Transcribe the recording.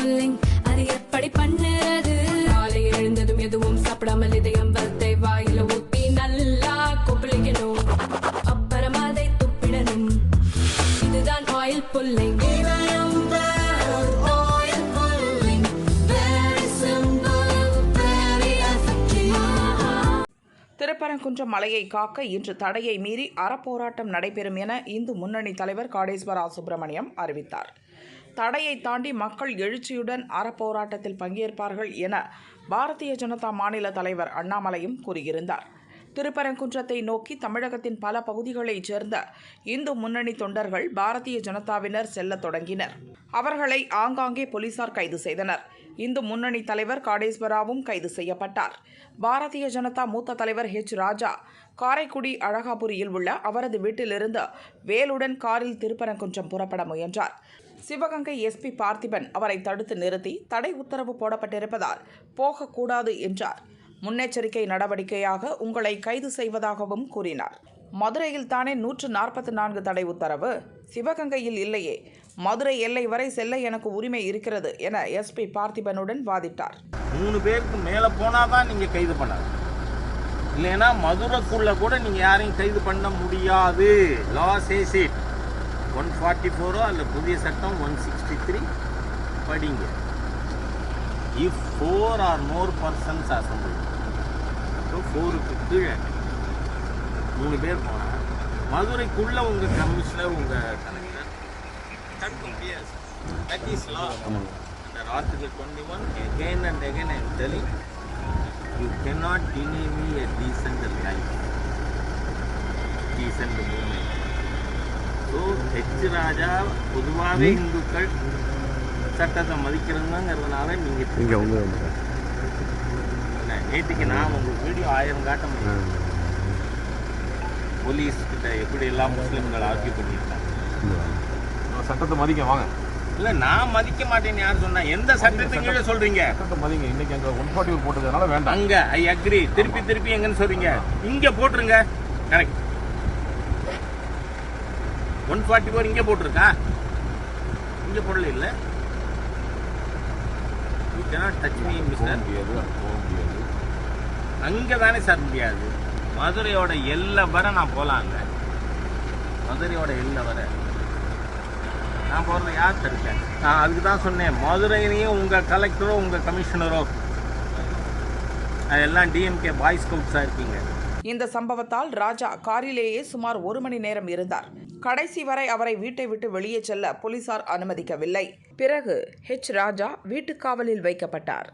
Pulling அது எப்படி பண்ணுறது? காலை எழுந்ததும் எதுவும் சாப்பிடாமல் இதயம் வளத்தை வாயில ஊத்தி நல்லா கொப்பளிக்கணும். அப்புறம் அதை துப்பிடணும். இதுதான் ஆயில் புல்லிங் திருப்பரங்குன்றம் மலையை காக்க இன்று தடையை மீறி அறப்போராட்டம் நடைபெறும் என இந்து முன்னணி தலைவர் காடேஸ்வரா சுப்பிரமணியம் அறிவித்தார். தடையை தாண்டி மக்கள் எழுச்சியுடன் அறப்போராட்டத்தில் பங்கேற்பார்கள் என பாரதிய ஜனதா மாநில தலைவர் அண்ணாமலையும் கூறியிருந்தார். திருப்பரங்குன்றத்தை நோக்கி தமிழகத்தின் பல பகுதிகளைச் சேர்ந்த இந்து முன்னணி தொண்டர்கள் பாரதிய ஜனதாவினர் செல்லத் தொடங்கினர். அவர்களை ஆங்காங்கே போலீசார் கைது செய்தனர். இந்து முன்னணி தலைவர் காடேஸ்வராவும் கைது செய்யப்பட்டார். பாரதிய ஜனதா மூத்த தலைவர் ஹெச். ராஜா காரைக்குடி அழகாபுரியில் உள்ள அவரது வீட்டிலிருந்து வேலுடன் காரில் திருப்பரங்குன்றம் புறப்பட முயன்றார். சிவகங்கை எஸ்பி பார்த்திபன் அவரை தடுத்து நிறுத்தி தடை உத்தரவு போடப்பட்டிருப்பதால் போகக்கூடாது என்றார். முன்னெச்சரிக்கை நடவடிக்கையாக உங்களை கைது செய்வதாகவும் கூறினார். மதுரையில் தானே நூற்று நாற்பத்தி நான்கு தடை உத்தரவு? சிவகங்கையில் இல்லையே. மதுரை எல்லை வரை செல்ல எனக்கு உரிமை இருக்கிறது என எஸ்பி பார்த்திபனுடன் வாதிட்டார். மூணு பேருக்கு மேலே போனால் தான் நீங்கள் கைது பண்ணாது இல்லைன்னா மதுரைக்குள்ளே கூட நீங்கள் யாரையும் கைது பண்ண முடியாது. Law says it one forty four அல்ல புதிய சட்டம் ஒன் சிக்ஸ்டி த்ரீ படிங்க if four or more persons assemble so ஃபோருக்கு கீழே. மூணு பேர் போனால் மதுரைக்குள்ளே உங்கள் கமிஷனர் உங்கள் கலெக்டர் தடுக்க முடியாது. That is law under Article 21, again and again I am telling, you cannot deny me a decent life, decent movement. So H Raja பொதுவாகவே இந்துக்கள் சட்டத்தை மதிக்கிறதுங்கிறதுனால நீங்கள் இங்கே வந்து நேற்றுக்கு நான் உங்கள் வீடியோ ஆயிரம் காட்ட முடியும். போலீஸ் கிட்ட எப்படி எல்லாம் முஸ்லீம்கள் ஆர்கியூ பண்ணியிருக்காங்க சட்டத்தை மதிக்க வாங்க. இல்லை நான் மதிக்க மாட்டேன்னு யார் சொன்னா? எந்த சட்டத்துக்கு கீழே சொல்றீங்க? சட்டத்தை மதிங்க. இன்னைக்கு அங்கே ஒன் ஃபார்ட்டி போட்டதுனால வேண்டாம். அங்க ஐ அக்ரி திருப்பி திருப்பி எங்கன்னு சொல்றீங்க. இங்க போட்டுருங்க. கரெக்ட் ஒன் ஃபார்ட்டி ஃபோர் இங்க போட்டிருக்கா? இங்க போடல இல்ல. You cannot touch me mister முடியாது அங்க தானே சார் முடியாது. மதுரையோட எல்லை வர நான் போலாங்க மதுரையோட எல்லை வர. நான் போகிறத யார் தடுக்கேன் நான் அதுக்கு தான் சொன்னேன். மதுரையிலையும் உங்கள் கலெக்டரோ உங்கள் கமிஷனரோ எல்லாம் டிஎம்கே பாய் ஸ்கவுட்ஸாக இருக்கீங்க. இந்த சம்பவத்தால் ராஜா காரிலேயே சுமார் ஒரு மணி நேரம் இருந்தார். கடைசி வரை அவரை வீட்டை விட்டு வெளியே செல்ல போலீசார் அனுமதிக்கவில்லை. பிறகு ஹெச். ராஜா வீட்டுக்காவலில் வைக்கப்பட்டார்.